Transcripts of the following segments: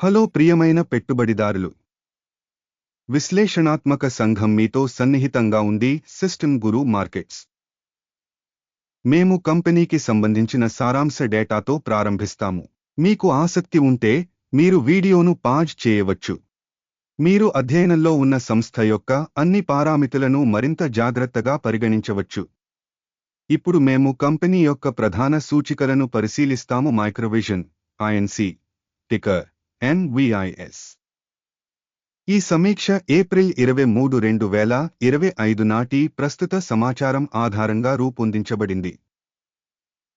Hello ప్రియమైన పెట్టుబడిదారులు. విశ్లేషణాత్మక సంఘం మీతో సన్నిహితంగా ఉంది సిస్టమ్ గురు మార్కెట్స్. మేము కంపెనీకి సంబంధించిన సారాంశ డేటాతో ప్రారంభిస్తాము. మీకు ఆసక్తి ఉంటే మీరు వీడియోను పాజ్ చేయవచ్చు. మీరు అధ్యయనంలో ఉన్న సంస్థ యొక్క అన్ని పారామితులను మరింత జాగ్రత్తగా పరిగణించవచ్చు. ఇప్పుడు మేము కంపెనీ యొక్క ప్రధాన సూచికలను పరిశీలిస్తాము. మైక్రోవిజన్ ఐఎన్సి టికర్ ఎన్విఐఎస్ ఈ సమీక్ష ఏప్రిల్ ఇరవై మూడు రెండు వేల ఇరవై ఐదు నాటి ప్రస్తుత సమాచారం ఆధారంగా రూపొందించబడింది.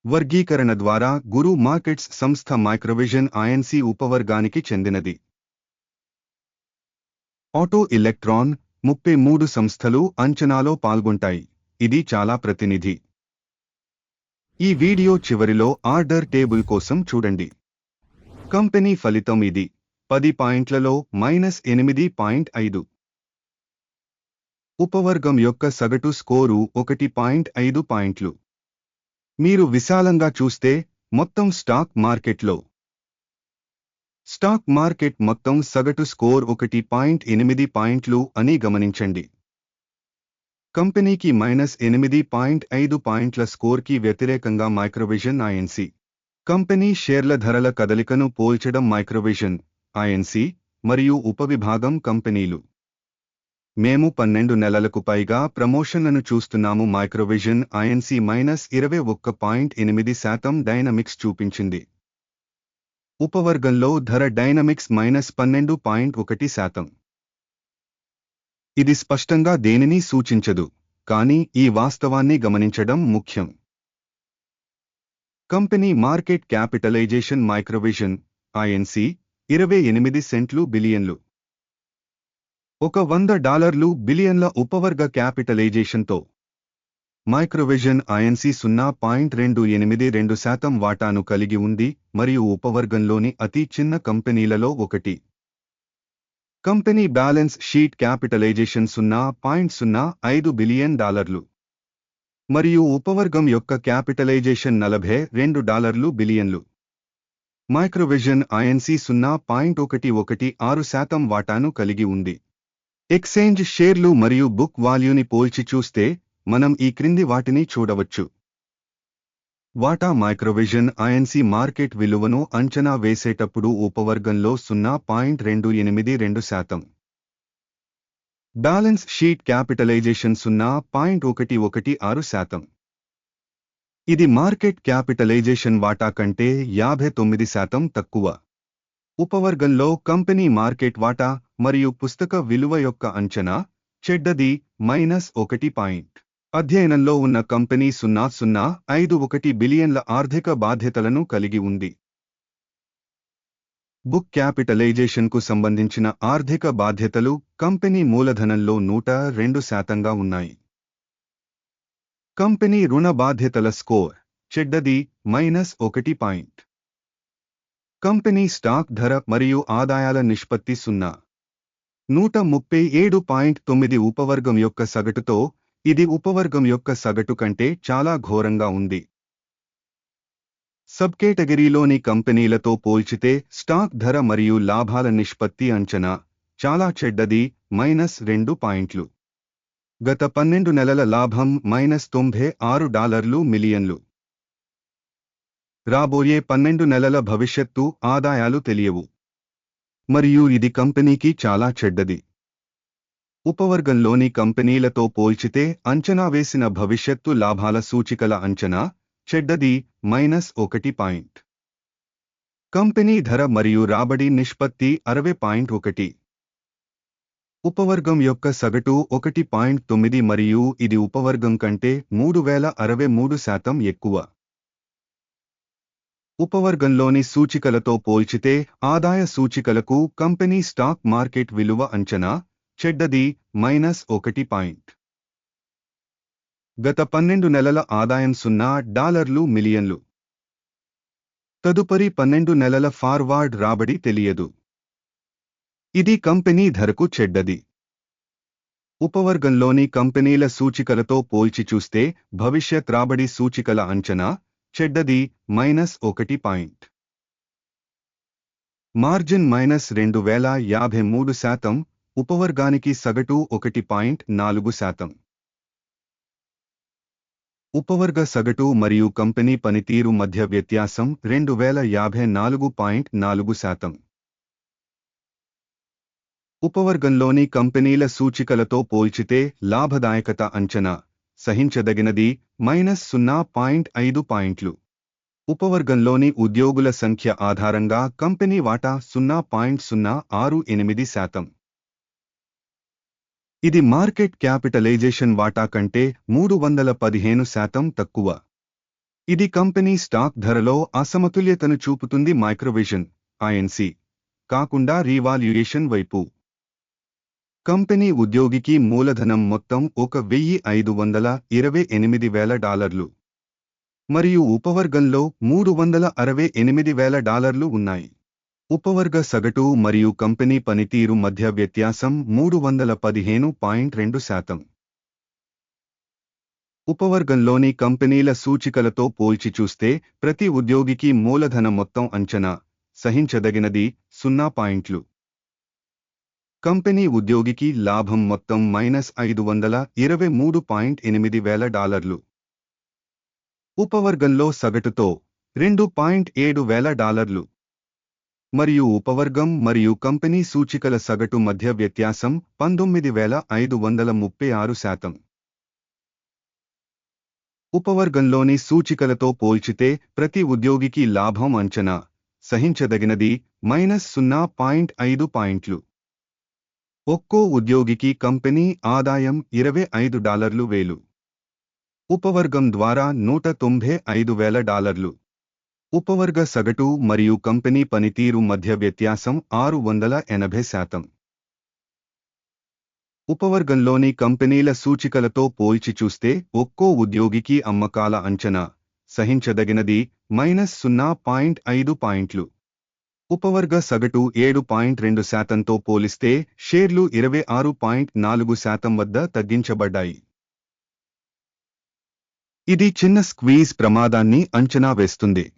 వర్గీకరణ ద్వారా గురు మార్కెట్స్ సంస్థ మైక్రోవిజన్ ఐఎన్సి ఉపవర్గానికి చెందినది. ఆటో ఎలక్ట్రాన్ ముప్పై మూడు సంస్థలు అంచనాలో పాల్గొంటాయి. ఇది చాలా ప్రతినిధి. ఈ వీడియో చివరిలో ఆర్డర్ టేబుల్ కోసం చూడండి. కంపెనీ ఫలితం ఇది. పది పాయింట్లలో మైనస్ ఎనిమిది పాయింట్ ఐదు. ఉపవర్గం యొక్క సగటు స్కోరు ఒకటి పాయింట్ ఐదు పాయింట్లు. మీరు విశాలంగా చూస్తే మొత్తం స్టాక్ మార్కెట్లో. స్టాక్ మార్కెట్ మొత్తం సగటు స్కోర్ ఒకటి పాయింట్ ఎనిమిది పాయింట్లు అని గమనించండి. కంపెనీకి మైనస్ ఎనిమిది పాయింట్ ఐదు పాయింట్ల స్కోర్కి వ్యతిరేకంగా మైక్రోవిజన్ ఐఎన్సీ కంపెనీ షేర్ల ధరల కదలికను పోల్చడం మైక్రోవిజన్ ఐఎన్సి మరియు ఉపవిభాగం కంపెనీలు. మేము పన్నెండు నెలలకు పైగా ప్రమోషన్లను చూస్తున్నాము. మైక్రోవిజన్ ఐఎన్సి మైనస్ ఇరవై ఒక్క పాయింట్ ఎనిమిది శాతం డైనమిక్స్ చూపించింది. ఉపవర్గంలో ధర డైనమిక్స్ మైనస్ పన్నెండు పాయింట్ ఒకటి శాతం. ఇది స్పష్టంగా దేనిని సూచించదు కానీ ఈ వాస్తవాన్ని గమనించడం ముఖ్యం. Company market capitalization MicroVision INC ఇరవై ఎనిమిది సెంట్లు బిలియన్లు. ఒక వంద డాలర్లు బిలియన్ల ఉపవర్గ క్యాపిటలైజేషన్తో. మైక్రోవిజన్ ఐఎన్సి సున్నా పాయింట్ రెండు ఎనిమిది రెండు శాతం వాటాను కలిగి ఉంది మరియు ఉపవర్గంలోని అతి చిన్న కంపెనీలలో ఒకటి. కంపెనీ బ్యాలెన్స్ షీట్ క్యాపిటలైజేషన్ సున్నా పాయింట్ సున్నా ఐదు బిలియన్ డాలర్లు. మరియు ఉపవర్గం యొక్క క్యాపిటలైజేషన్ నలభై రెండు డాలర్లు బిలియన్లు. మైక్రోవిజన్ ఐఎన్సీ సున్నా పాయింట్ ఒకటి ఒకటి ఆరు శాతం వాటాను కలిగి ఉంది. ఎక్స్చేంజ్ షేర్లు మరియు బుక్ వాల్యూని పోల్చి చూస్తే మనం ఈ క్రింది వాటిని చూడవచ్చు. వాటా మైక్రోవిజన్ ఐఎన్సీ మార్కెట్ విలువను అంచనా వేసేటప్పుడు ఉపవర్గంలో సున్నా పాయింట్ రెండు ఎనిమిది రెండు శాతం. బ్యాలెన్స్ షీట్ క్యాపిటలైజేషన్ సున్నా పాయింట్ ఒకటి ఒకటి ఆరు శాతం. ఇది మార్కెట్ క్యాపిటలైజేషన్ వాటా కంటే యాభై తొమ్మిది శాతం తక్కువ. ఉపవర్గంలో కంపెనీ మార్కెట్ వాటా మరియు పుస్తక విలువ యొక్క అంచనా చెడ్డది మైనస్ ఒకటి పాయింట్. అధ్యయనంలో ఉన్న కంపెనీ సున్నా సున్నా ఐదు ఒకటి బిలియన్ల ఆర్థిక బాధ్యతలను కలిగి ఉంది. బుక్ క్యాపిటలైజేషన్కు సంబంధించిన ఆర్థిక బాధ్యతలు కంపెనీ మూలధనంలో నూట రెండు శాతంగా ఉన్నాయి. కంపెనీ రుణ బాధ్యతల స్కోర్ చెడ్డది మైనస్ ఒకటి పాయింట్. కంపెనీ స్టాక్ ధర మరియు ఆదాయాల నిష్పత్తి సున్నా. నూట ముప్పై ఏడు పాయింట్ తొమ్మిది ఉపవర్గం యొక్క సగటుతో ఇది ఉపవర్గం యొక్క సగటు కంటే చాలా ఘోరంగా ఉంది. సబ్ కేటగిరీలోని కంపెనీలతో పోల్చితే స్టాక్ ధర మరియు లాభాల నిష్పత్తి అంచనా చాలా చెడ్డది మైనస్ రెండు పాయింట్లు. గత పన్నెండు నెలల లాభం మైనస్ తొంభై ఆరు డాలర్లు మిలియన్లు. రాబోయే పన్నెండు నెలల భవిష్యత్తు ఆదాయాలు తెలియవు. మరియు ఇది కంపెనీకి చాలా చెడ్డది. ఉపవర్గంలోని కంపెనీలతో పోల్చితే అంచనా వేసిన భవిష్యత్తు లాభాల సూచికల అంచనా చెడ్డది మైనస్ ఒకటి పాయింట్. కంపెనీ ధర మరియు రాబడి నిష్పత్తి అరవై పాయింట్ ఒకటి. ఉపవర్గం యొక్క సగటు ఒకటి పాయింట్ తొమ్మిది మరియు ఇది ఉపవర్గం కంటే మూడు వేల అరవై మూడు శాతం ఎక్కువ. ఉపవర్గంలోని సూచికలతో పోల్చితే ఆదాయ సూచికలకు కంపెనీ స్టాక్ మార్కెట్ విలువ అంచనా చెడ్డది మైనస్ ఒకటి పాయింట్. గత పన్నెండు నెలల ఆదాయం సున్నా డాలర్లు మిలియన్లు. తదుపరి పన్నెండు నెలల ఫార్వార్డ్ రాబడి తెలియదు. ఇది కంపెనీ ధరకు చెడ్డది. ఉపవర్గంలోని కంపెనీల సూచికలతో పోల్చి చూస్తే భవిష్యత్ రాబడి సూచికల అంచనా చెడ్డది మైనస్ ఒకటి పాయింట్. మార్జిన్ మైనస్ రెండు వేల యాభై మూడు శాతం ఉపవర్గానికి సగటు ఒకటి పాయింట్ నాలుగు శాతం. ఉపవర్గ సగటు మరియు కంపెనీ పనితీరు మధ్య వ్యత్యాసం రెండు వేల యాభై నాలుగు పాయింట్ నాలుగు శాతం. ఉపవర్గంలోని కంపెనీల సూచికలతో పోల్చితే లాభదాయకత అంచనా సహించదగినది మైనస్ సున్నా పాయింట్ ఐదు పాయింట్లు. ఉపవర్గంలోని ఉద్యోగుల సంఖ్య ఆధారంగా కంపెనీ వాటా సున్నా పాయింట్ సున్నా ఆరు ఎనిమిది శాతం. ఇది మార్కెట్ క్యాపిటలైజేషన్ వాటా కంటే మూడు వందల పదిహేను శాతం తక్కువ. ఇది కంపెనీ స్టాక్ ధరలో అసమతుల్యతను చూపుతుంది మైక్రోవిజన్ ఐఎన్సి కాకుండా రీవాల్యుయేషన్ వైపు. కంపెనీ ఉద్యోగికి మూలధనం మొత్తం ఒక వెయ్యి ఐదు వందల ఇరవై ఎనిమిది వేల డాలర్లు. మరియు ఉపవర్గంలో మూడు వందల అరవై ఎనిమిది వేల డాలర్లు ఉన్నాయి. ఉపవర్గ సగటు మరియు కంపెనీ పనితీరు మధ్య వ్యత్యాసం మూడు వందల పదిహేను పాయింట్ రెండు శాతం. ఉపవర్గంలోని కంపెనీల సూచికలతో పోల్చి చూస్తే ప్రతి ఉద్యోగికి మూలధన మొత్తం అంచనా సహించదగినది సున్నా పాయింట్లు. కంపెనీ ఉద్యోగికి లాభం మొత్తం మైనస్ ఐదు వందల ఇరవై మూడు పాయింట్ ఎనిమిది వేల డాలర్లు. ఉపవర్గంలో సగటుతో రెండు పాయింట్ ఏడు వేల డాలర్లు. మరియు ఉపవర్గం మరియు కంపెనీ సూచికల సగటు మధ్య వ్యత్యాసం పంతొమ్మిది వేల ఐదు వందల ముప్పై ఆరు శాతం. ఉపవర్గంలోని సూచికలతో పోల్చితే ప్రతి ఉద్యోగికి లాభం అంచనా సహించదగినది మైనస్ సున్నా పాయింట్ ఐదు పాయింట్లు. ఒక్కో ఉద్యోగికి కంపెనీ ఆదాయం ఇరవై ఐదు డాలర్లు వేలు. ఉపవర్గం ద్వారా నూట తొంభై ఐదు వేల డాలర్లు. ఉపవర్గ సగటు మరియు కంపెనీ పనితీరు మధ్య వ్యత్యాసం ఆరు వందల ఎనభై శాతం. ఉపవర్గంలోని కంపెనీల సూచికలతో పోల్చి చూస్తే ఒక్కో ఉద్యోగికి అమ్మకాల అంచనా సహించదగినది మైనస్ సున్నా పాయింట్ ఐదు పాయింట్లు. ఉపవర్గ సగటు ఏడు పాయింట్ రెండు శాతంతో పోలిస్తే షేర్లు ఇరవై ఆరు పాయింట్ నాలుగు శాతం వద్ద తగ్గించబడ్డాయి. ఇది చిన్న స్క్వీజ్ ప్రమాదాన్ని అంచనా వేస్తుంది.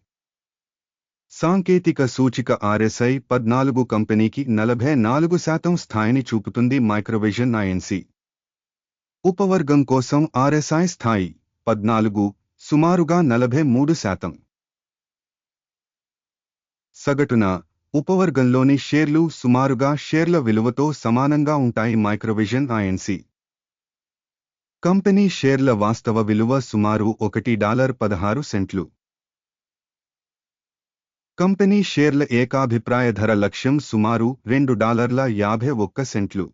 సాంకేతిక సూచిక ఆర్ఎస్ఐ పద్నాలుగు కంపెనీకి నలభై నాలుగు శాతం స్థాయిని చూపుతుంది మైక్రోవిజన్ ఐఎన్సి ఉపవర్గం కోసం ఆర్ఎస్ఐ స్థాయి పద్నాలుగు సుమారుగా నలభై మూడు శాతం. సగటున ఉపవర్గంలోని షేర్లు సుమారుగా షేర్ల విలువతో సమానంగా ఉంటాయి మైక్రోవిజన్ ఐఎన్సి కంపెనీ షేర్ల వాస్తవ విలువ సుమారు ఒకటి డాలర్ పదహారు సెంట్లు. కంపెనీ షేర్ల ఏకాభిప్రాయ ధర లక్ష్యం సుమారు రెండు డాలర్ల యాభై ఒక్క సెంట్లు.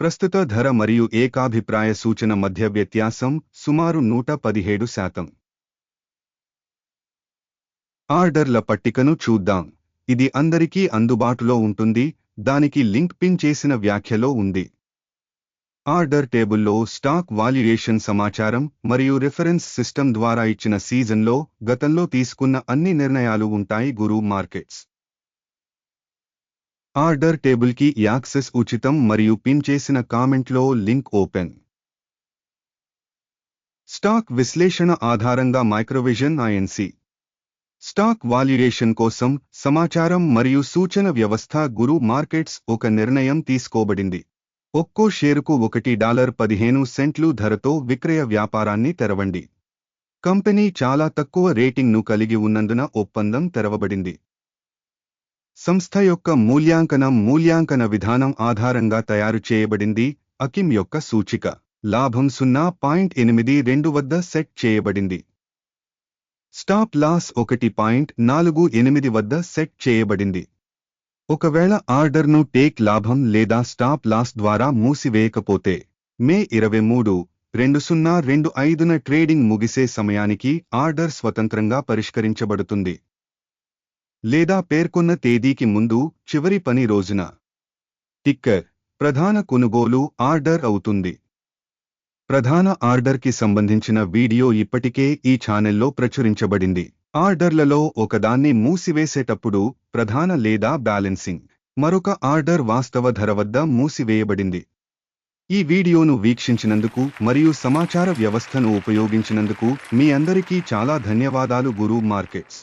ప్రస్తుత ధర మరియు ఏకాభిప్రాయ సూచన మధ్య వ్యత్యాసం సుమారు నూట పదిహేడు శాతం. ఆర్డర్ల పట్టికను చూద్దాం. ఇది అందరికీ అందుబాటులో ఉంటుంది దానికి లింక్ పిన్ చేసిన వ్యాఖ్యలో ఉంది. ఆర్డర్ టేబుల్లో స్టాక్ వాల్యుయేషన్ సమాచారం మరియు రిఫరెన్స్ సిస్టమ్ ద్వారా ఇచ్చిన సీజన్లో గతంలో తీసుకున్న అన్ని నిర్ణయాలు ఉంటాయి గురు మార్కెట్స్. ఆర్డర్ టేబుల్కి యాక్సెస్ ఉచితం మరియు పిన్ చేసిన కామెంట్లో లింక్ ఓపెన్. స్టాక్ విశ్లేషణ ఆధారంగా మైక్రోవిజన్ ఐఎన్సి స్టాక్ వాల్యుయేషన్ కోసం సమాచారం మరియు సూచన వ్యవస్థ గురు మార్కెట్స్ ఒక నిర్ణయం తీసుకోబడింది. ఒక్కో షేరుకు ఒకటి డాలర్ పదిహేను సెంట్లు ధరతో విక్రయ వ్యాపారాన్ని తెరవండి. కంపెనీ చాలా తక్కువ రేటింగ్ను కలిగి ఉన్నందున ఒప్పందం తెరవబడింది. సంస్థ యొక్క మూల్యాంకనం మూల్యాంకన విధానం ఆధారంగా తయారు చేయబడింది అకిమ్ యొక్క సూచిక. లాభం సున్నా పాయింట్ ఎనిమిది రెండు వద్ద సెట్ చేయబడింది. స్టాప్ లాస్ ఒకటి పాయింట్ నాలుగు ఎనిమిది వద్ద సెట్ చేయబడింది. ఒకవేళ ఆర్డర్ను టేక్ లాభం లేదా స్టాప్ లాస్ ద్వారా మూసివేయకపోతే మే ఇరవై మూడు రెండు సున్నా రెండు ఐదున ట్రేడింగ్ ముగిసే సమయానికి ఆర్డర్ స్వతంత్రంగా పరిష్కరించబడుతుంది. లేదా పేర్కొన్న తేదీకి ముందు చివరి పని రోజున. టిక్కర్ ప్రధాన కొనుగోలు ఆర్డర్ అవుతుంది. ప్రధాన ఆర్డర్కి సంబంధించిన వీడియో ఇప్పటికే ఈ ఛానెల్లో ప్రచురించబడింది. ఆర్డర్లలో ఒకదాన్ని మూసివేసేటప్పుడు ప్రధాన లేదా బ్యాలెన్సింగ్. మరొక ఆర్డర్ వాస్తవ ధర వద్ద మూసివేయబడింది. ఈ వీడియోను వీక్షించినందుకు మరియు సమాచార వ్యవస్థను ఉపయోగించినందుకు మీ అందరికీ చాలా ధన్యవాదాలు గురు మార్కెట్స్.